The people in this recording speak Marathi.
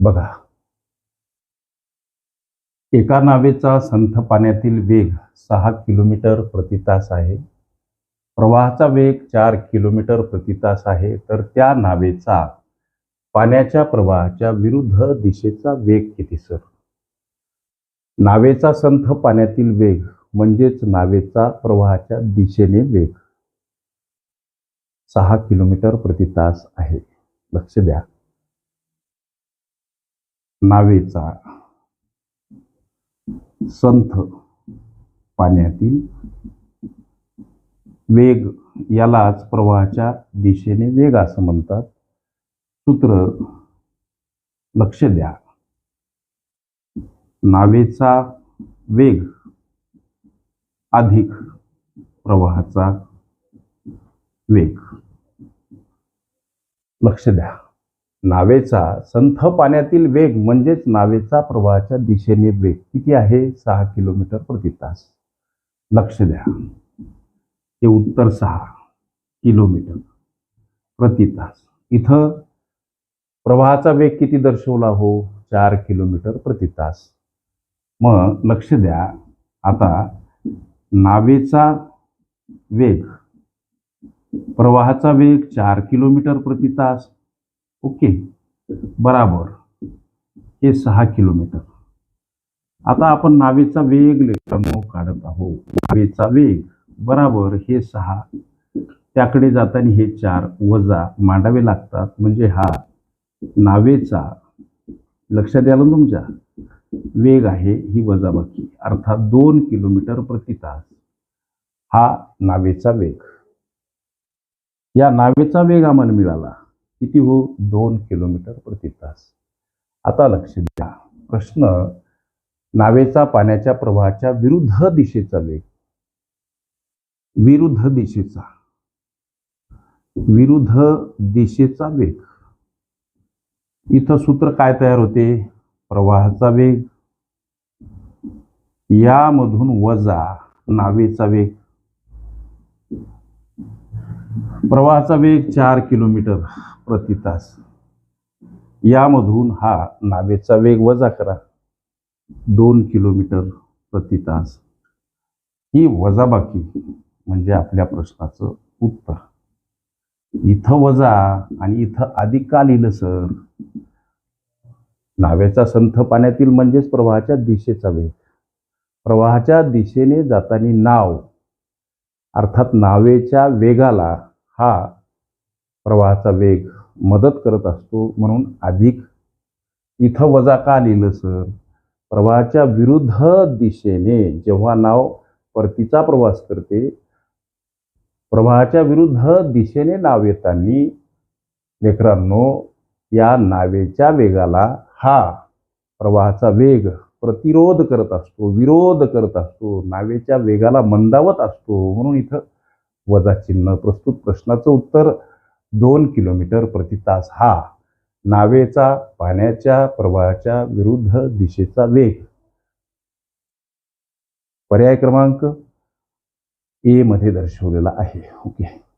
बघा. एका नावेचा संथ पाण्यातील वेग सहा किलोमीटर प्रतितास आहे. प्रवाहाचा वेग चार किलोमीटर प्रतितास आहे. तर त्या नावेचा पाण्याच्या प्रवाहाच्या विरुद्ध दिशेचा वेग किती सर? नावेचा संथ पाण्यातील वेग म्हणजेच नावेचा प्रवाहाच्या दिशेने वेग. सहा किलोमीटर प्रतितास आहे. लक्ष द्या. नावेचा संथ पाण्यातील वेग यालाच प्रवाहाच्या दिशेने वेग असं म्हणतात. सूत्र लक्ष द्या. नावेचा वेग अधिक प्रवाहाचा वेग. लक्ष द्या. नावेचा संथ पाण्यातील वेग म्हणजेच नावेचा प्रवाहाच्या दिशेने वेग किती आहे? सहा किलोमीटर प्रति तास. लक्ष द्या. ते उत्तर सहा किलोमीटर प्रति तास. इथं प्रवाहाचा वेग किती दर्शवला हो? चार किलोमीटर प्रति तास. मग लक्ष द्या. आता नावेचा वेग प्रवाहाचा वेग चार किलोमीटर प्रति तास ओके. बराबर. हे सहा किलोमीटर. आता आपण नावेचा वेग लेखनो काढत आहोत. नावेचा वेग. बराबर हे सहा. त्याकडे जाताना हे चार वजा मांडावे लागतात. म्हणजे हा नावेचा लक्षात द्याल तुमच्या? वेग आहे ही वजाबाकी अर्थात दोन किलोमीटर प्रति तास हा नावेचा वेग. या नावेचा वेग आम्हाला मिळाला. किती हो? दोन किलोमीटर प्रति तास. आता लक्ष द्या. प्रश्न नावेचा पाण्याच्या प्रवाहाच्या विरुद्ध दिशेचा वेग. विरुद्ध दिशेचा. विरुद्ध दिशेचा वेग. इथं सूत्र काय तयार होते? प्रवाहाचा वेग. यामधून वजा नावेचा वेग. प्रवाहाचा वेग चार किलोमीटर. प्रति तास यामधून हा नावेचा वेग वजा करा. दोन किलोमीटर प्रति तास ही वजाबाकी म्हणजे आपल्या प्रश्नाचं उत्तर. इथं वजा आणि इथं अधिक का लिहिलं सर नावेचा संथ पाण्यातील म्हणजेच प्रवाहाच्या दिशेचा वेग. प्रवाहाच्या दिशेने जाताना नाव अर्थात नावेच्या वेगाला हा प्रवाहाचा वेग. मदत करत असतो. म्हणून अधिक इथं वजा का लिहिलं सर? प्रवाहाच्या विरुद्ध दिशेने जेव्हा नाव परतीचा प्रवास करते प्रवाहाच्या विरुद्ध दिशेने नाव येताना लेकरांनो या नावेच्या वेगाला हा प्रवाहाचा वेग प्रतिरोध करत असतो विरोध करत असतो नावेच्या वेगाला मंदावत असतो. म्हणून इथं वजा चिन्ह प्रस्तुत प्रश्नाचं उत्तर दोन किलोमीटर प्रति तास हा नावेचा पाण्याच्या प्रवाहाच्या विरुद्ध दिशेचा वेग. पर्याय क्रमांक ए मध्ये दर्शवलेला आहे. ओके.